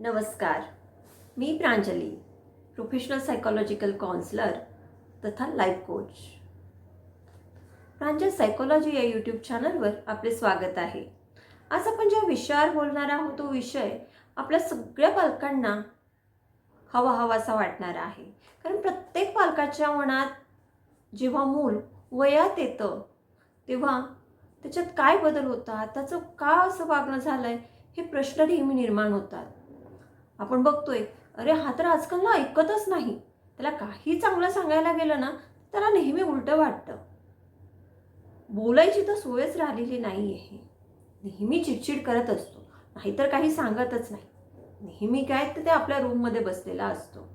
नमस्कार. मी Pranjali professional psychological counsellor तथा लाईफ कोच प्रांजल सायकोलॉजी या यूट्यूब चॅनलवर आपले स्वागत आहे. आज आपण ज्या विषयावर बोलणार आहोत तो विषय आपल्या सगळ्या पालकांना हवा हवासा वाटणारा आहे. कारण प्रत्येक पालकाच्या मनात जेव्हा मूल वयात येतं तेव्हा त्याच्यात काय बदल होतात त्याचं का असं वागणं झालं आहे हे प्रश्न नेहमी निर्माण होतात. आपण बघतोय. अरे हा तर आजकाल ना ऐकतच नाही. त्याला काही चांगलं सांगायला गेलं ना त्याला नेहमी उलटं वाटतं. बोलायची तर सोयच राहिलेली नाही आहे नेहमी चिडचिड करत असतो. नाहीतर काही सांगतच नाही. नेहमी काय तर ते आपल्या रूममध्ये बसलेला असतो.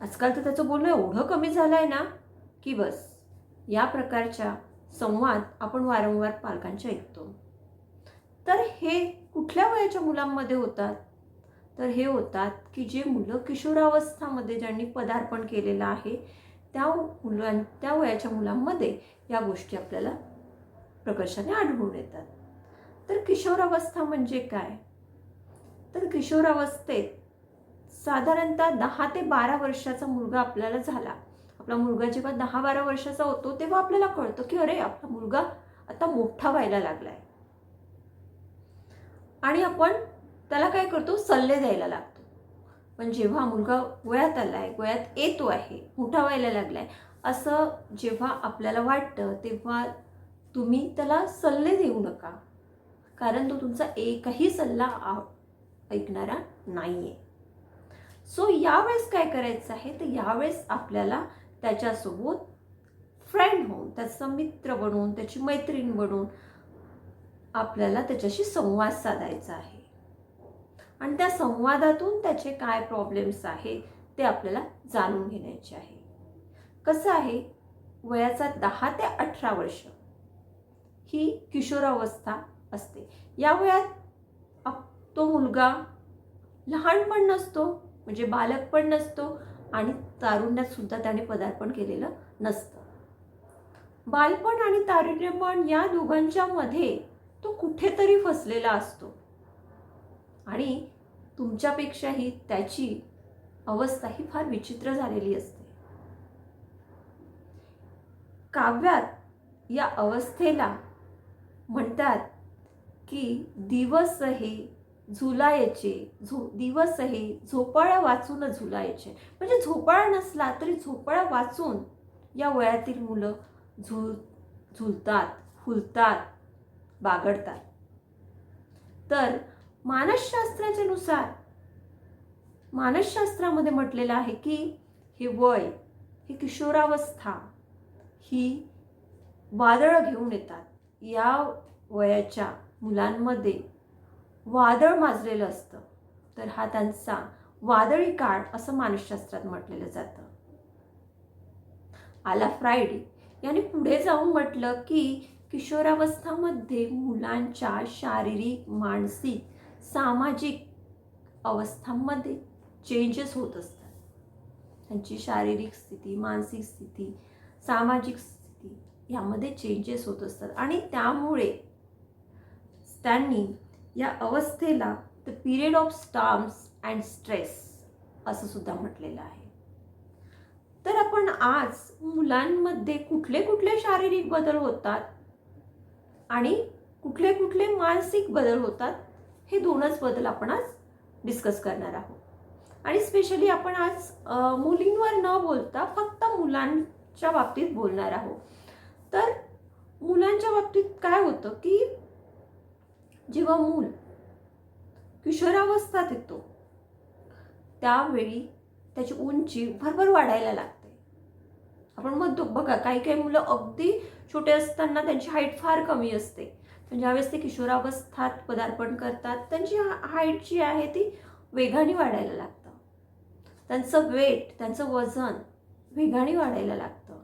आजकाल तर त्याचं बोलणं एवढं कमी झालं आहे ना की बस. या प्रकारच्या संवाद आपण वारंवार पालकांचे ऐकतो. तर हे कुठल्या वयाच्या मुलांमध्ये होतात? तर हे होतात की जे मुलं किशोरावस्थामध्ये ज्यांनी पदार्पण केलेलं आहे त्या मुलां त्या वयाच्या मुलांमध्ये या गोष्टी आपल्याला प्रकर्षाने आढळून येतात. तर किशोरावस्था म्हणजे काय? तर किशोरावस्थेत साधारणतः दहा ते बारा वर्षाचा मुलगा आपल्याला झाला. आपला मुलगा जेव्हा दहा बारा वर्षाचा होतो तेव्हा आपल्याला कळतं की अरे आपला मुलगा आता मोठा व्हायला लागलाय. आणि आपण त्याला काय करतो? सल्ले द्यायला लागतो. पण जेव्हा मुलगा वयात आला आहे वयात येतो आहे मोठा व्हायला लागला आहे असं जेव्हा आपल्याला वाटतं तेव्हा तुम्ही त्याला सल्ले देऊ नका. कारण तो तुमचा एकही सल्ला आ- ऐकणारा नाही आहे सो यावेळेस काय करायचं आहे? तर यावेळेस आपल्याला त्याच्यासोबत फ्रेंड होऊन त्याचा मित्र बनवून त्याची मैत्रीण बनवून आपल्याला त्याच्याशी संवाद साधायचा आहे. आणि त्या संवादातून त्याचे काय प्रॉब्लेम्स आहेत ते आपल्याला जाणून घेण्याचे आहे. कसं आहे? वयाचा दहा ते अठरा वर्ष. ही किशोरावस्था असते. या वयात आप- तो मुलगा लहान पण नसतो म्हणजे बालक पण नसतो आणि तारुण्यात सुद्धा त्याने पदार्पण केलेलं नसतं. बालपण आणि तारुण्यपण या दोघांच्यामध्ये तो कुठेतरी फसलेला असतो. आणि तुमच्यापेक्षाही त्याची अवस्था ही फार विचित्र झालेली असते. काव्यात या अवस्थेला म्हणतात की दिवस हे झुलायचे झो दिवस हे झोपाळ्या वाचून झुलायचे. म्हणजे झोपाळा नसला तरी झोपाळा वाचून या वयातील मुलं झुल झुलतात फुलतात बागडतात. तर मानसशास्त्राच्या नुसार मानसशास्त्रामध्ये म्हटलेलं आहे की हे वय ही किशोरावस्था ही वादळं घेऊन येतात. या वयाच्या मुलांमध्ये वादळ माजलेलं असतं. तर हा त्यांचा वादळी काळ असं मानसशास्त्रात म्हटलेलं जातं. आला फ्रायडे. याने पुढे जाऊन म्हटलं की किशोरावस्थामध्ये मुलांच्या शारीरिक मानसिक सामाजिक अवस्थांमध्ये चेंजेस होत असतात. त्यांची शारीरिक स्थिती मानसिक स्थिती सामाजिक स्थिती यामध्ये चेंजेस होत असतात. आणि त्यामुळे त्यांनी या अवस्थेला the period of storms and stress असं सुद्धा म्हटलेलं आहे. तर आपण आज मुलांमध्ये कुठले कुठले शारीरिक बदल होतात आणि कुठले कुठले मानसिक बदल होतात हे दोनच बदल आपण आज डिस्कस करणार आहोत. आणि स्पेशली आपण आज मुलींवर न बोलता फक्त मुलांच्या बाबतीत बोलणार आहोत. तर मुलांच्या बाबतीत काय होतं की जेव्हा मूल किशोरावस्थात येतो त्यावेळी त्याची उंची भरभर वाढायला लागते. आपण म्हणतो बघा काही काही मुलं अगदी छोटे असताना त्यांची हाईट फार कमी असते. ज्यावेळेस ते किशोरावस्थात पदार्पण करतात त्यांची हाईट जी आहे ती वेगाने वाढायला लागतं. त्यांचं वेट त्यांचं वजन वेगाने वाढायला लागतं.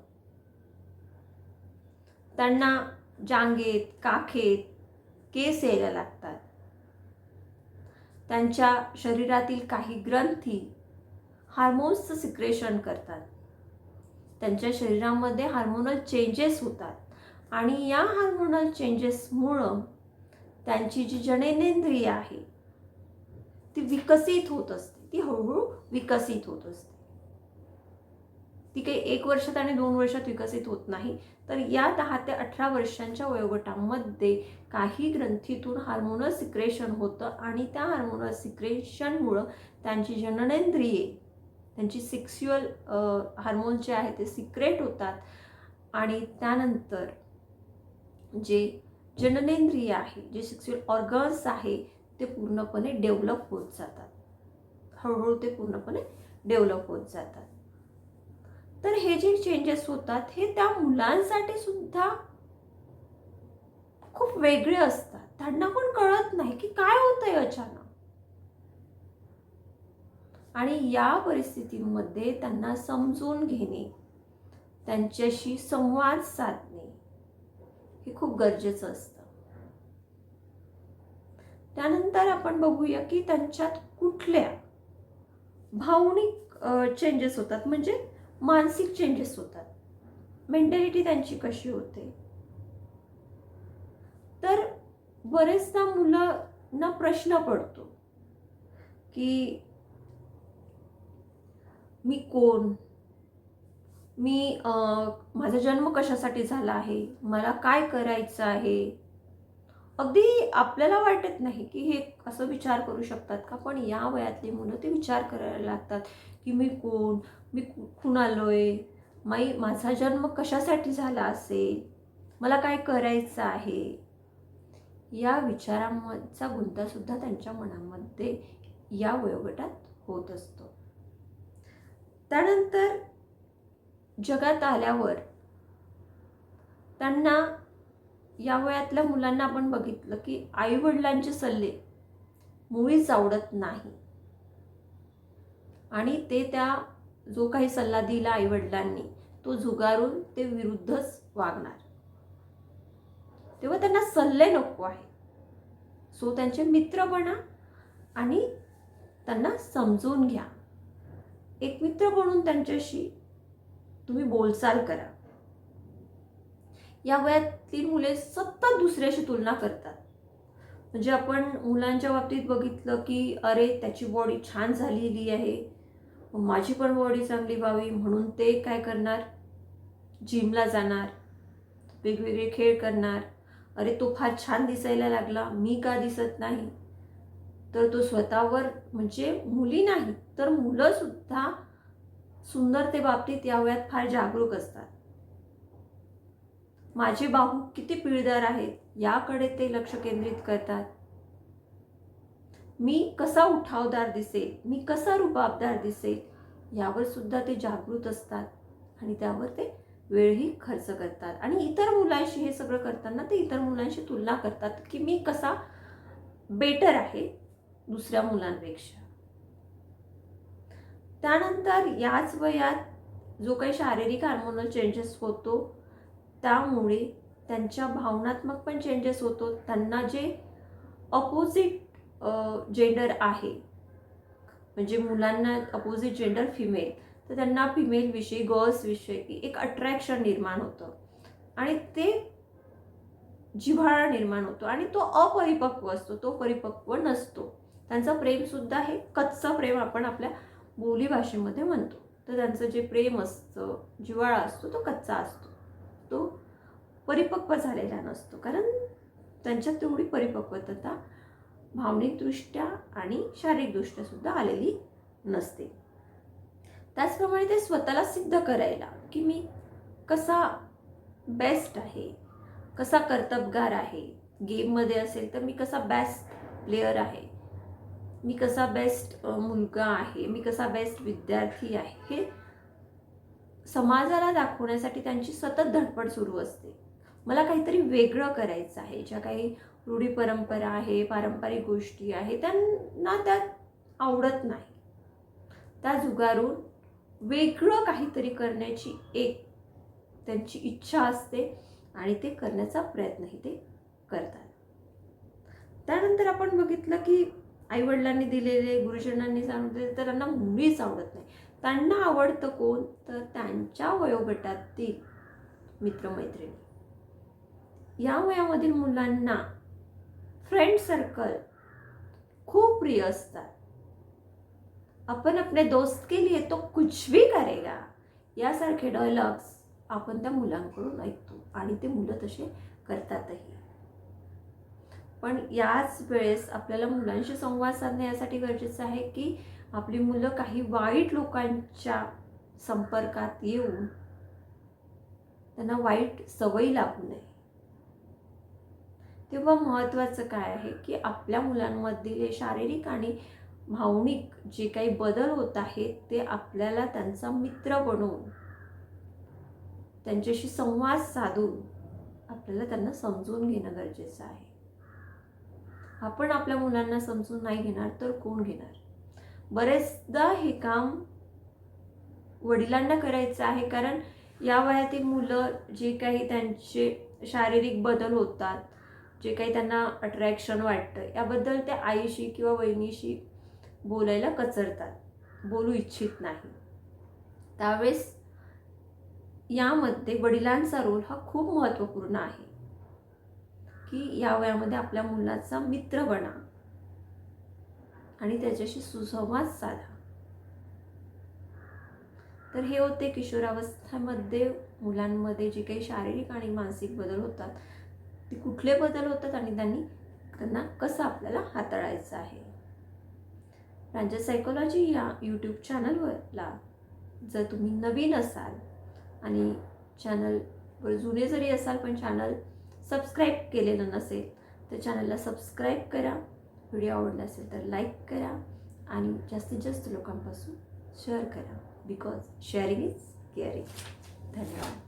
त्यांना जांगेत काखेत केस यायला लागतात. त्यांच्या शरीरातील काही ग्रंथी हार्मोन्सचं सिक्रेशन करतात. त्यांच्या शरीरामध्ये हार्मोनल चेंजेस होतात. आणि या हार्मोनल चेंजेसमुळं त्यांची जी जननेंद्रिय आहे ती विकसित होत असते. ती हळूहळू विकसित होत असते. ती काही एक वर्षात आणि दोन वर्षात विकसित होत नाही. तर या दहा ते अठरा वर्षांच्या वयोगटामध्ये काही ग्रंथीतून हार्मोनल सिक्रेशन होतं आणि त्या हार्मोनल सिक्रेशनमुळं त्यांची जननेंद्रिये त्यांची सेक्स्युअल हार्मोन जे आहे ते सिक्रेट होतात. आणि त्यानंतर जे जननेंद्रिय आहे जे सेक्स्युअल ऑर्गन्स आहे ते पूर्णपणे डेव्हलप होत जातात. हळूहळू ते पूर्णपणे डेव्हलप होत जातात. तर हे जे चेंजेस होतात हे त्या मुलांसाठी सुद्धा खूप वेगळे असतात. त्यांना पण कळत नाही की काय होतंय अचानक आणि या परिस्थितीमध्ये त्यांना समजून घेणे त्यांच्याशी संवाद साधणे हे खूप गरजेचं असतं. त्यानंतर आपण बघूया की त्यांच्यात कुठल्या भावनिक चेंजेस होतात. म्हणजे मानसिक चेंजेस होतात. मेंटॅलिटी त्यांची कशी होते? तर बरेचदा मुलांना प्रश्न पडतो की मी कोण? मी माझा जन्म कशासाठी झाला आहे? मला काय करायचं आहे? अगदी आपल्याला वाटत नाही की हे असं विचार करू शकतात का? पण या वयातली मुलं ते विचार करायला लागतात की मी कोण? मी कुठून आलो आहे माई माझा जन्म कशासाठी झाला असेल? मला काय करायचं आहे? या विचारांचा गुंतासुद्धा त्यांच्या मनामध्ये या वयोगटात होत असतो. त्यानंतर जगात आल्यावर त्यांना या वयातल्या मुलांना आपण बघितलं की आईवडिलांचे सल्ले मुळीच आवडत नाही. आणि ते त्या जो काही सल्ला दिला आईवडिलांनी तो झुगारून ते विरुद्धच वागणार. तेव्हा त्यांना सल्ले नको आहे सो त्यांचे मित्र बना आणि त्यांना समजून घ्या. एक मित्र बनून त्यांच्याशी तुम्ही बोलचाल करा. या वयातली मुले सतत दुसऱ्याशी तुलना करतात. म्हणजे आपण मुलांच्या बाबतीत बघितलं की अरे त्याची बॉडी छान झालेली आहे. माझी पण बॉडी चांगली व्हावी म्हणून ते काय करणार? जिमला जाणार. वेगवेगळे खेळ करणार. अरे तो फार छान दिसायला लागला. मी का दिसत नाही? तर तो स्वतःवर म्हणजे मुली नाही तर मुलंसुद्धा सुंदरते बाबतीत या वयात फार जागरूक असतात. माझे बाहू किती पिळदार आहेत याकडे ते लक्ष केंद्रित करतात. मी कसा उठावदार दिसेल मी कसा रुबाबदार दिसेल यावर सुद्धा ते जागृत असतात आणि त्यावर ते वेळही खर्च करतात. आणि इतर मुलांशी हे सगळं करताना ते इतर मुलांशी तुलना करतात की मी कसा बेटर आहे दुसऱ्या मुलांपेक्षा. त्यानंतर याच वयात जो काही शारीरिक हार्मोनल चेंजेस होतो त्यामुळे त्यांच्या भावनात्मक पण चेंजेस होतो. त्यांना जे अपोजिट जेंडर आहे म्हणजे मुलांना अपोजिट जेंडर फिमेल तर त्यांना फिमेलविषयी गर्ल्सविषयी एक अट्रॅक्शन निर्माण होतं. आणि ते जिव्हाळा निर्माण होतो. आणि तो अपरिपक्व असतो तो परिपक्व नसतो. त्यांचं प्रेमसुद्धा हे कच्चं प्रेम आपण आपल्या बोलीभाषेमध्ये म्हणतो. तर त्यांचं जे प्रेम असतं जिव्हाळा असतो तो कच्चा असतो. तो परिपक्व झालेला नसतो. कारण त्यांच्यात तेवढी परिपक्वता भावनिकदृष्ट्या आणि शारीरिकदृष्ट्या सुद्धा आलेली नसते. त्याचप्रमाणे ते स्वतःला सिद्ध करायला की मी कसा बेस्ट आहे कसा कर्तबगार आहे गेममध्ये असेल तर मी कसा बेस्ट प्लेयर आहे मी कसा बेस्ट मुलगा आहे मी कसा बेस्ट विद्यार्थी आहे हे समाजाला दाखवण्यासाठी त्यांची सतत धडपड सुरू असते. मला काहीतरी वेगळं करायचं आहे. ज्या काही रूढी परंपरा आहे पारंपरिक गोष्टी आहे त्यांना त्यात आवडत नाही. त्या जुगारून वेगळं काहीतरी करण्याची एक त्यांची इच्छा असते आणि ते करण्याचा प्रयत्नही ते करतात. त्यानंतर आपण बघितलं की आईवडिलांनी दिलेले गुरुजनांनी सांगितले तर त्यांना मुळीच आवडत नाही. त्यांना आवडतं कोण? तर त्यांच्या वयोगटातील मित्रमैत्रिणी. या वयामधील मुलांना फ्रेंड सर्कल खूप प्रिय असतात. आपण अपने दोस्त के लिए तो कुछ भी करेगा. यासारखे डायलॉग्स आपण त्या मुलांकडून ऐकतो आणि ते मुलं तसे करतातही. पण याच वेळेस आपल्याला मुलांशी संवाद साधणे यासाठी गरजेचं आहे की आपली मुलं काही वाईट लोकांच्या संपर्कात येऊन त्यांना वाईट सवयी लागू नये. तेव्हा महत्त्वाचं काय आहे की आपल्या मुलांमधील हे शारीरिक आणि भावनिक जे काही बदल होत आहेत ते आपल्याला त्यांचा मित्र बनवून त्यांच्याशी संवाद साधून आपल्याला त्यांना समजून घेणं गरजेचं आहे. आपण आपल्या मुलांना समजून नाही घेणार तर कोण घेणार? बरेचदा हे काम वडिलांना करायचं आहे कारण या वयातील मुलं जे काही त्यांचे शारीरिक बदल होतात जे काही त्यांना अट्रॅक्शन वाटतं याबद्दल ते आईशी किंवा वहिनीशी बोलायला कचरतात बोलू इच्छित नाही. त्यावेळेस यामध्ये वडिलांचा रोल हा खूप महत्त्वपूर्ण आहे. की या वयामध्ये आपल्या मुलाचा मित्र बना. आणि त्याच्याशी सुसंवाद साधा. तर हे होते किशोरावस्थेमध्ये मुलांमध्ये जे काही शारीरिक आणि मानसिक बदल होतात ते कुठले बदल होतात आणि त्यांनी त्यांना कसं आपल्याला हाताळायचं आहे? राज्य सायकोलॉजी या यूट्यूब चॅनलवरला जर तुम्ही नवीन असाल आणि चॅनलवर जुने जरी असाल पण चॅनल सबस्क्राईब केलेलं नसेल तर चॅनलला सबस्क्राईब करा. व्हिडिओ आवडला असेल तर लाईक करा आणि जास्तीत जास्त लोकांपासून शेअर करा. बिकॉज शेअरिंग इज केअरिंग धन्यवाद.